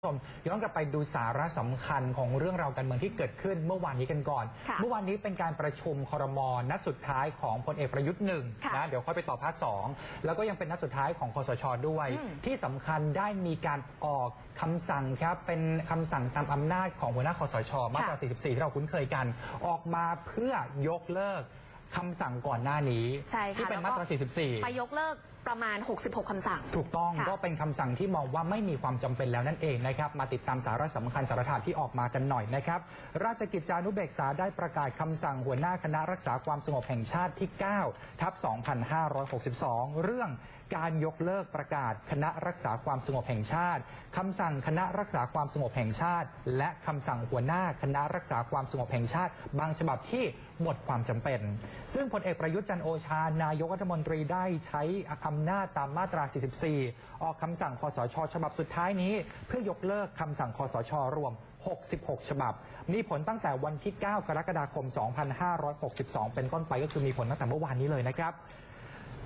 ผู้ชมย้อนกลับไปดูสาระสำคัญของเรื่องราวการเมืองที่เกิดขึ้นเมื่อวานนี้กันก่อน ค่ะเมื่อวานนี้เป็นการประชุมคอรมอนัดสุดท้ายของพลเอกประยุทธ์หนึ่งค่ะนะเดี๋ยวค่อยไปต่อภาคสองแล้วก็ยังเป็นนัดสุดท้ายของคอสชด้วย อืม ที่สำคัญได้มีการออกคำสั่งครับเป็นคำสั่งตามอำนาจของหัวหน้าคอสชมาตรา 44 ที่เราคุ้นเคยกัน ออกมาเพื่อยกเลิกคำสั่งก่อนหน้านี้ใช่ค่ะที่เป็นมาตรา แล้วก็ 44 ไปยกเลิก ประมาณ 66 คำสั่ง ถูกต้องค่ะ ก็เป็นคำสั่งที่มองว่าไม่มีความจำเป็นแล้วนั่นเองนะครับ มาติดตามสาระสำคัญสาระฐานที่ออกมากันหน่อยนะครับ ราชกิจจานุเบกษาได้ประกาศคำสั่งหัวหน้าคณะรักษาความสงบแห่งชาติที่ 9 ทับ 2562 เรื่องการยกเลิกประกาศคณะรักษาความสงบแห่งชาติคำสั่งคณะรักษาความสงบแห่งชาติ และคำสั่งหัวหน้าคณะรักษาความสงบแห่งชาติ บางฉบับที่หมดความจำเป็น ซึ่งพลเอกประยุทธ์จันทร์โอชานายกรัฐมนตรีได้ใช้อำนาจตามมาตรา 44 ออกคำสั่งคอสช ฉบับสุดท้ายนี้ เพื่อยกเลิกคำสั่งคอสช รวม 66 ฉบับ มีผลตั้งแต่วันที่ 9 กรกฎาคม 2562 เป็นต้นไปก็คือมีผลตั้งแต่เมื่อวานนี้เลยนะครับ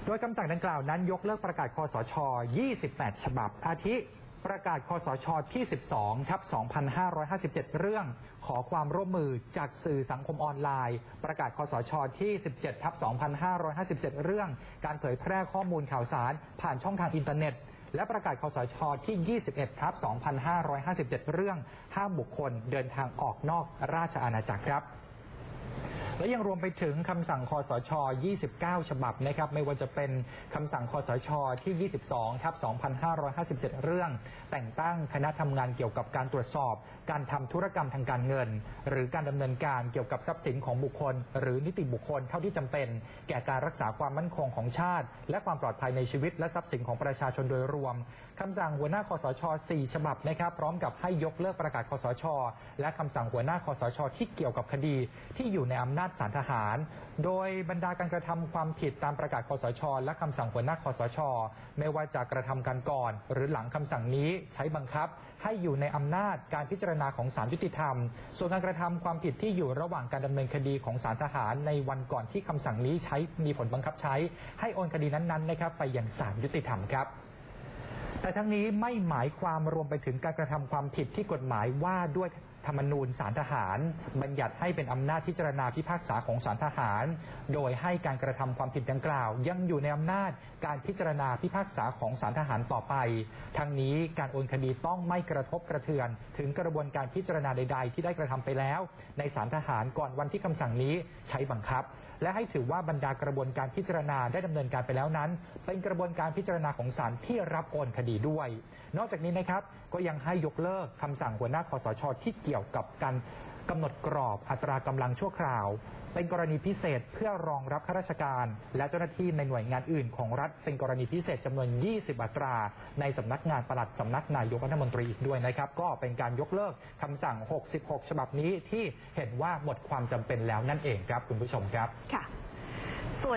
โดยคำสั่งดังกล่าวนั้นยกเลิกประกาศคอสช 28 ฉบับอาทิ ประกาศคอสชที่ 12ทับ2557 เรื่องขอความร่วมมือจากสื่อสังคมออนไลน์ ประกาศคอสชที่ 17ทับ2557 เรื่อง การเผยแพร่ข้อมูลข่าวสาร ผ่านช่องทางอินเทอร์เน็ต และประกาศคอสชที่ 21ทับ2557 เรื่องห้ามบุคคลเดินทางออกนอกราชอาณาจักรครับ และยังรวมไปถึงคำสั่งคอสช 29 ฉบับนะครับ ไม่ว่าจะเป็นคำสั่งคอสช ที่ 22ทับ2557 เรื่อง แต่งตั้งคณะทำงานเกี่ยวกับการตรวจสอบ การทำธุรกรรมทางการเงิน หรือการดำเนินการเกี่ยวกับทรัพย์สินของบุคคล หรือนิติบุคคลเท่าที่จำเป็น แก่การรักษาความมั่นคงของชาติ และความปลอดภัยในชีวิต และทรัพย์สินของประชาชนโดยรวมคำสั่งหัวหน้าคอสช 4 ฉบับนะครับ พร้อมกับให้ยกเลิกประกาศคอสช และคำสั่งหัวหน้าคอสช ที่เกี่ยวกับคดีที่อยู่ในอำนาจศาลทหาร โดยบรรดาการกระทำความผิดตามประกาศคอสช และคำสั่งหัวหน้าคอสช ไม่ว่าจะกระทำกันก่อน หรือหลังคำสั่งนี้ใช้บังคับ ให้อยู่ในอำนาจการพิจารณาของศาลยุติธรรม ส่วนการกระทำความผิดที่อยู่ระหว่างการดำเนินคดีของศาลทหาร ในวันก่อนที่คำสั่งนี้ใช้มีผลบังคับใช้ ให้โอนคดีนั้นๆนะครับไปยังศาลยุติธรรมครับ แต่ทั้งนี้ไม่หมายความรวมไปถึงการกระทำความผิดที่กฎหมายว่าด้วยธรรมนูญสารทหาร บัญญัติให้เป็นอำนาจพิจารณาพิพากษาของสารทหาร โดยให้การกระทำความผิดดังกล่าว ยังอยู่ในอำนาจการพิจารณาพิพากษาของสารทหารต่อไป ทั้งนี้การโอนคดีต้องไม่กระทบกระเทือน ถึงกระบวนการพิจารณาใด ๆ ที่ได้กระทำไปแล้ว ในสารทหารก่อนวันที่คำสั่งนี้ใช้บังคับ และให้ถือว่าบรรดากระบวนการพิจารณาได้ดำเนินการไปแล้วนั้น เป็นกระบวนการพิจารณาของศาลที่รับโอนคดีด้วย นอกจากนี้นะครับก็ยังให้ยกเลิกคำสั่งหัวหน้าคอสชที่เกี่ยวกับการ กำหนดกรอบอัตรากำลังชั่วคราว เป็นกรณีพิเศษเพื่อรองรับข้าราชการ และเจ้าหน้าที่ในหน่วยงานอื่นของรัฐ เป็นกรณีพิเศษจำนวน 20 อัตรา ในสำนักงานปลัดสำนักนายกรัฐมนตรีอีกด้วยนะครับ ก็เป็นการยกเลิกคำสั่ง 66 ฉบับนี้ที่เห็นว่าหมดความจำเป็นแล้วนั่นเองครับคุณผู้ชมครับค่ะส่วน